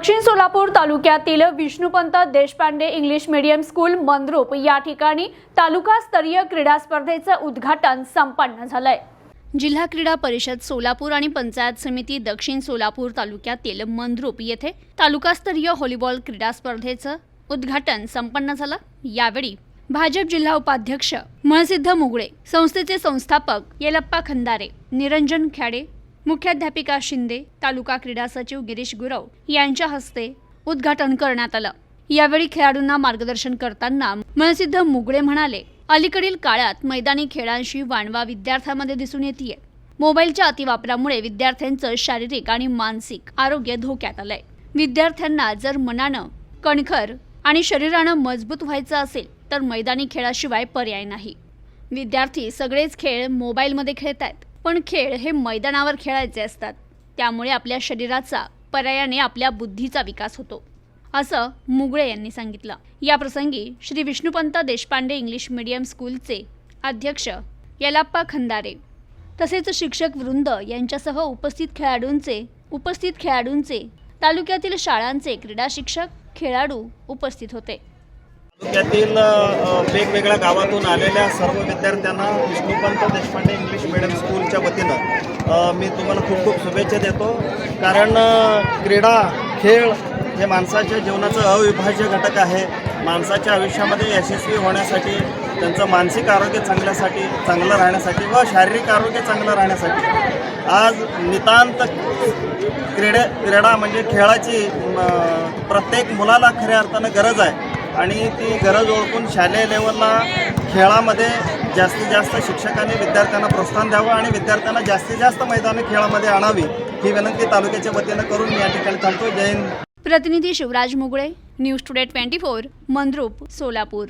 दक्षिण सोलापूर तालुक्यातील Vishnupant Deshpande English medium school Mandrup या ठिकाणी तालुकास्तरीय क्रीडा स्पर्धेचं उद्घाटन संपन्न झालंय. जिल्हा क्रीडा परिषद सोलापूर आणि पंचायत समिती दक्षिण सोलापूर तालुक्यातील मंद्रुप येथे तालुकास्तरीय व्हॉलीबॉल क्रीडा स्पर्धेचं उद्घाटन संपन्न झालं. यावेळी भाजप जिल्हा उपाध्यक्ष महसिद्ध मुगळे संस्थेचे संस्थापक येलप्पा खंदारे निरंजन खेडे मुख्याध्यापिका शिंदे तालुका क्रीडा सचिव गिरीश गुरव यांच्या हस्ते उद्घाटन करण्यात आलं. यावेळी खेळाडूंना मार्गदर्शन करताना मनसिद्ध मुगळे म्हणाले अलीकडील काळात मैदानी खेळांशी वाणवा विद्यार्थ्यांमध्ये दिसून येते मोबाईलच्या अतिवापरामुळे विद्यार्थ्यांचं शारीरिक आणि मानसिक आरोग्य धोक्यात आलंय. विद्यार्थ्यांना जर मनानं कणखर आणि शरीरानं मजबूत व्हायचं असेल तर मैदानी खेळाशिवाय पर्याय नाही. विद्यार्थी सगळेच खेळ मोबाईलमध्ये खेळत आहेत पण खेळ हे मैदानावर खेळायचे असतात. त्यामुळे आपल्या शरीराचा पर्यायाने आपल्या बुद्धीचा विकास होतो. असं मुगळे यांनी सांगितलं. या प्रसंगी श्री विष्णुपंत देशपांडे इंग्लिश मीडियम स्कूलचे अध्यक्ष यलाप्पा खंदारे तसेच शिक्षक वृंद यांच्यासह उपस्थित खेळाडूंचे उपस्थित खेळाडूंचे तालुक्यातील शाळांचे क्रीडा शिक्षक खेळाडू उपस्थित होते. तालुक्यातील वेगवेगळ्या गावातून आलेल्या सर्व विद्यार्थ्यांना विष्णुपंत देशपांडे इंग्लिश मिडियम स्कूलच्या वतीनं मी तुम्हाला खूप खूप शुभेच्छा देतो. कारण क्रीडा खेळ हे माणसाच्या जीवनाचं अविभाज्य घटक आहे. माणसाच्या आयुष्यामध्ये यशस्वी होण्यासाठी त्यांचं मानसिक आरोग्य चांगल्यासाठी चांगलं राहण्यासाठी व शारीरिक आरोग्य चांगलं राहण्यासाठी. आज नितांत क्रीडे क्रीडा म्हणजे खेळाची प्रत्येक मुलाला खऱ्या अर्थानं गरज आहे. आणि ती गरज ओळखून शालेय लेवलला खेळामध्ये जास्तीत जास्त शिक्षकांनी विद्यार्थ्यांना प्रोत्साहन द्यावं आणि विद्यार्थ्यांना जास्तीत जास्त मैदानी खेळामध्ये आणावी ही विनंती तालुक्याच्या वतीनं करून मी या ठिकाणी थांबतो. जैन प्रतिनिधी Shivraj Mugale news today twenty four Mandrup Solapur.